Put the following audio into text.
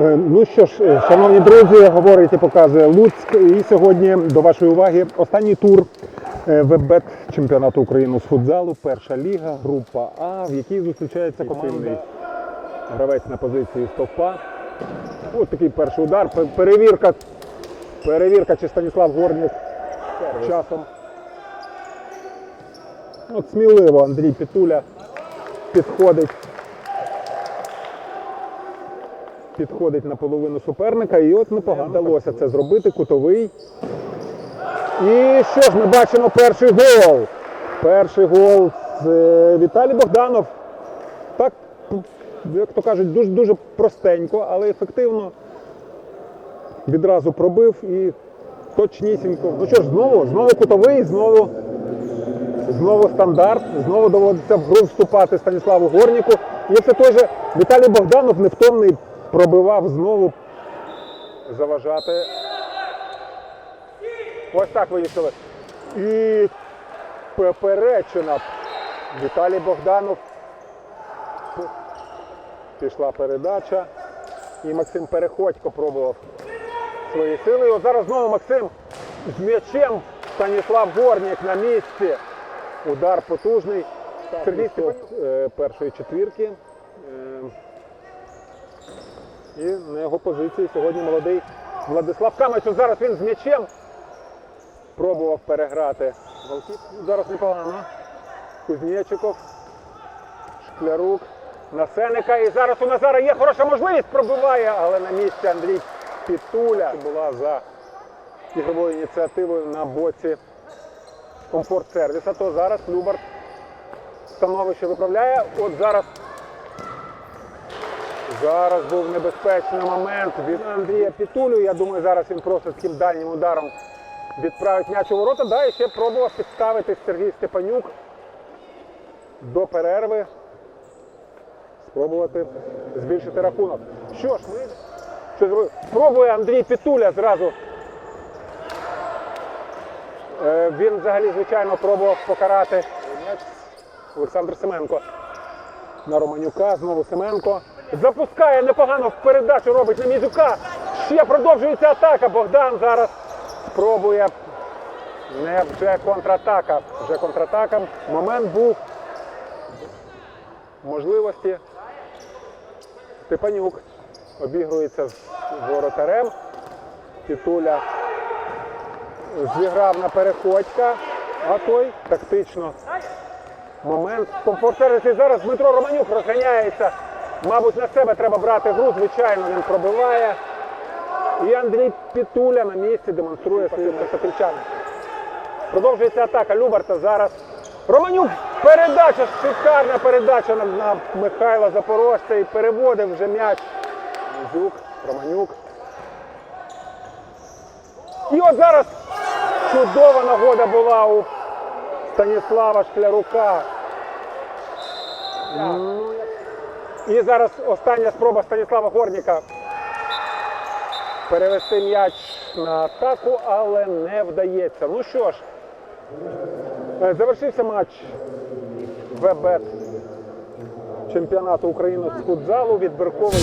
Е, Ну що ж, е, шановні друзі, говорить і показує Луцьк. І сьогодні до вашої уваги останній тур е, вебет чемпіонату України з футзалу. Перша ліга, група А, в якій зустрічається команда. Гравець на позиції стовпа. Ось такий перший удар. Перевірка. Перевірка, чи Станіслав Горнік часом. От сміливо Андрій Пітуля підходить. Підходить на половину суперника, і от непогано вдалося це зробити. Кутовий. І що ж, ми бачимо перший гол. Перший гол з е, Віталій Богданов. Так, як то кажуть, дуже дуже простенько, але ефективно. Відразу пробив і точнісінько. Ну що ж, знову, знову кутовий, знову, знову стандарт, знову доводиться в гру вступати Станіславу Горніку. І це той же Віталій Богданов невтомний пробивав знову заважати. Ось так вирішили. І поперечина. Віталій Богданов. Пішла передача. І Максим Переходько пробував свої сили. І от зараз знову Максим з м'ячем. Станіслав Горнік на місці. Удар потужний. Сергій Степанюк першої четвірки. І на його позиції сьогодні молодий Владислав Камець. Зараз він з м'ячем пробував переграти. Голкіп. Зараз непогано. Кузнєчиков, Шклярук, Насеника. І зараз у Назара є хороша можливість, пробиває, але на місці Андрій Пітуля була за ігровою ініціативою на боці комфорт сервіса. То зараз Любарт становище виправляє. От зараз Зараз був небезпечний момент від Андрія Пітулю. Я думаю, зараз він просто таким дальнім ударом відправить м'яч у ворота. Да, і ще пробував підставити Сергій Степанюк до перерви. Спробувати збільшити рахунок. Що ж, ми що? Спробує Андрій Пітуля зразу. Е, Він взагалі, звичайно, пробував покарати Олександр Семенко на Романюка. Знову Семенко. Запускає непогано в передачу, робить на Мізюка. Ще продовжується атака. Богдан зараз спробує. Не вже контратака. Вже контратака. Момент був. Можливості. Степанюк обігрується з воротарем. Титуля зіграв на переходька, а той тактично момент. Комфорт зараз Дмитро Романюк розганяється. Мабуть, на себе треба брати гру. Звичайно, він пробиває. І Андрій Пітуля на місці демонструє свою високричання. Продовжується атака Любарта зараз. Романюк передача, шикарна передача на, на Михайла Запорожця і переводив вже м'яч. Мізюк, Романюк. І от зараз чудова нагода була у Станіслава Шклярука. І зараз остання спроба Станіслава Горніка перевести м'яч на атаку, але не вдається. Ну що ж, е, завершився матч ВБ чемпіонату України з футзалу. Відбірковий